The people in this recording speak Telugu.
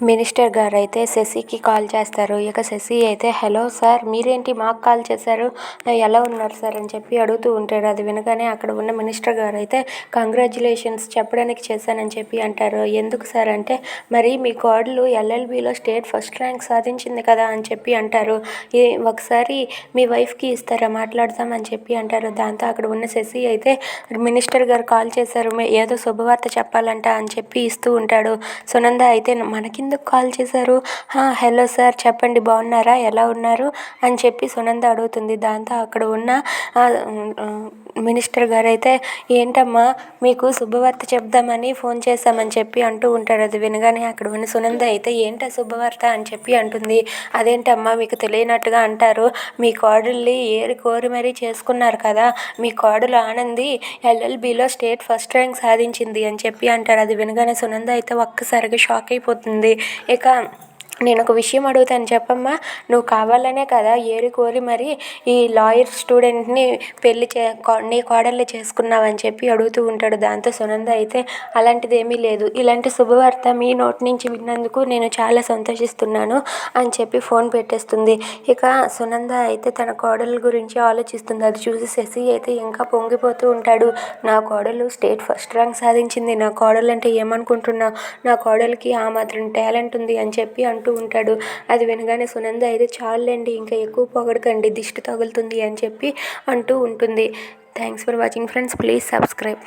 మినిస్టర్ గారు అయితే శశికి కాల్ చేస్తారు. ఇక శశి అయితే హలో సార్ మీరేంటి మాకు కాల్ చేశారు? ఎలా ఉన్నారు సార్? అని చెప్పి అడుగుతూ ఉంటాడు. అది వినగానే అక్కడ ఉన్న మినిస్టర్ గారు అయితే కంగ్రాచులేషన్స్ చెప్పడానికి చేశానని చెప్పి అంటారు. ఎందుకు సార్ అంటే మరి మీ కోడలు ఎల్ఎల్బిలో స్టేట్ ఫస్ట్ ర్యాంక్ సాధించింది కదా అని చెప్పి అంటారు. ఒకసారి మీ వైఫ్కి ఇస్తారా మాట్లాడదాం అని చెప్పి అంటారు. దాంతో అక్కడ ఉన్న శశి అయితే మినిస్టర్ గారు కాల్ చేశారు. ఏదో శుభవార్త చెప్పాలంట అని చెప్పి ఇస్తూ ఉంటాడు. సునంద అయితే మనకి ఎందుకు కాల్ చేశారు? హలో సార్ చెప్పండి బాగున్నారా? ఎలా ఉన్నారు? అని చెప్పి సునంద అడుగుతుంది. దాంతో అక్కడ ఉన్న మినిస్టర్ గారు అయితే ఏంటమ్మా మీకు శుభవార్త చెప్దామని ఫోన్ చేశామని చెప్పి అంటూ ఉంటారు. అది వినగానే అక్కడ ఉన్న సునంద అయితే ఏంటా శుభవార్త? అని చెప్పి అంటుంది. అదేంటమ్మా మీకు తెలియనట్టుగా అంటారు. మీ కోడల్ని ఏరి కోరి మరీ చేసుకున్నారు కదా. మీ కోడలు ఆనంది ఎల్ఎల్బిలో స్టేట్ ఫస్ట్ ర్యాంక్ సాధించింది అని చెప్పి అంటారు అది వినగానే సునంద అయితే ఒక్కసారిగా షాక్ అయిపోతుంది. ఇక నేను ఒక విషయం అడుగుతాను చెప్పమ్మా. నువ్వు కావాలనే కదా ఏరి కోరి మరి ఈ లాయర్ స్టూడెంట్ని పెళ్ళి చే నీ కోడల్ని చేసుకున్నావని చెప్పి అడుగుతూ ఉంటాడు. దాంతో సునంద అయితే అలాంటిది ఏమీ లేదు. ఇలాంటి శుభవార్త మీ నోటి నుంచి విన్నందుకు నేను చాలా సంతోషిస్తున్నాను అని చెప్పి ఫోన్ పెట్టేస్తుంది. ఇక సునంద అయితే తన కోడల గురించి ఆలోచిస్తుంది. అది చూసి శశి అయితే ఇంకా పొంగిపోతూ ఉంటాడు. నా కోడలు స్టేట్ ఫస్ట్ ర్యాంక్ సాధించింది. నా కోడలు అంటే ఏమనుకుంటున్నావు? నా కోడలికి ఆ మాత్రం టాలెంట్ ఉంది అని చెప్పి అంటూ అంటూ ఉంటాడు. అది వినగానే సునంద అయితే చాలండి ఇంకా ఎక్కువ పొగడకండి దిష్టి తగులుతుంది అని చెప్పి అంటూ ఉంటుంది. Thanks for watching friends please subscribe